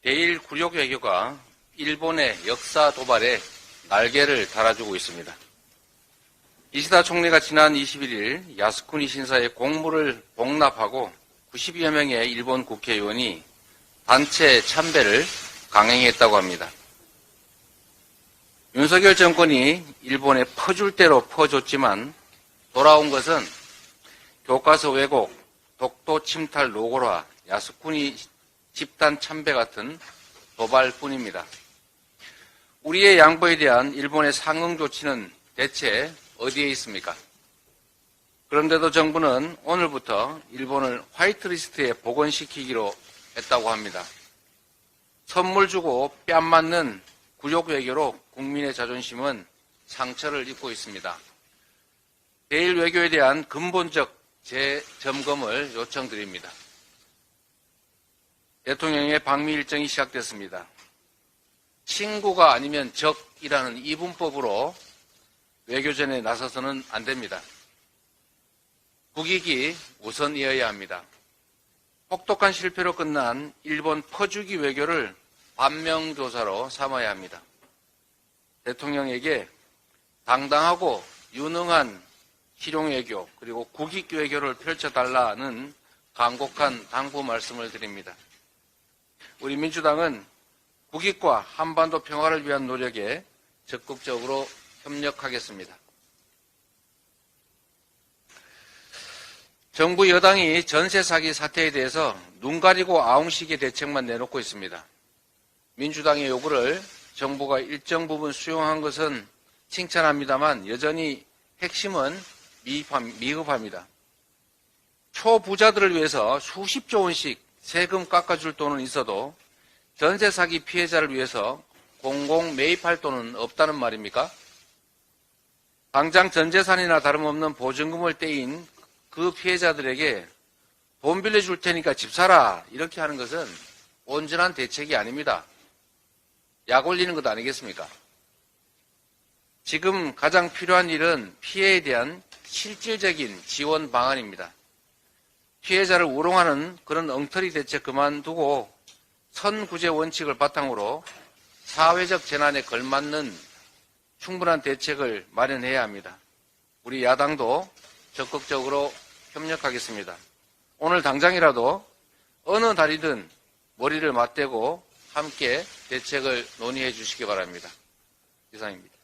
대일 굴욕 외교가 일본의 역사 도발에 날개를 달아주고 있습니다. 이시다 총리가 지난 21일 야스쿠니 신사의 공물을 복납하고 90여 명의 일본 국회의원이 단체 참배를 강행했다고 합니다. 윤석열 정권이 일본에 퍼줄 대로 퍼줬지만 돌아온 것은 교과서 왜곡, 독도 침탈 노골화, 야스쿠니 집단 참배 같은 도발뿐입니다. 우리의 양보에 대한 일본의 상응 조치는 대체 어디에 있습니까? 그런데도 정부는 오늘부터 일본을 화이트리스트에 복원시키기로 했다고 합니다. 선물 주고 뺨 맞는 굴욕 외교로 국민의 자존심은 상처를 입고 있습니다. 대일 외교에 대한 근본적 재점검을 요청드립니다. 대통령의 방미 일정이 시작됐습니다. 친구가 아니면 적이라는 이분법으로 외교전에 나서서는 안 됩니다. 국익이 우선이어야 합니다. 혹독한 실패로 끝난 일본 퍼주기 외교를 반명조사로 삼아야 합니다. 대통령에게 당당하고 유능한 실용외교 그리고 국익 외교를 펼쳐달라는 간곡한 당부 말씀을 드립니다. 우리 민주당은 국익과 한반도 평화를 위한 노력에 적극적으로 협력하겠습니다. 정부 여당이 전세 사기 사태에 대해서 눈 가리고 아웅식의 대책만 내놓고 있습니다. 민주당의 요구를 정부가 일정 부분 수용한 것은 칭찬합니다만 여전히 핵심은 미흡합니다. 초부자들을 위해서 수십조 원씩 세금 깎아줄 돈은 있어도 전세 사기 피해자를 위해서 공공 매입할 돈은 없다는 말입니까? 당장 전 재산이나 다름없는 보증금을 떼인 그 피해자들에게 돈 빌려줄 테니까 집 사라 이렇게 하는 것은 온전한 대책이 아닙니다. 약 올리는 것 아니겠습니까? 지금 가장 필요한 일은 피해에 대한 실질적인 지원 방안입니다. 피해자를 우롱하는 그런 엉터리 대책 그만두고 선구제 원칙을 바탕으로 사회적 재난에 걸맞는 충분한 대책을 마련해야 합니다. 우리 야당도 적극적으로 협력하겠습니다. 오늘 당장이라도 어느 달이든 머리를 맞대고 함께 대책을 논의해 주시기 바랍니다. 이상입니다.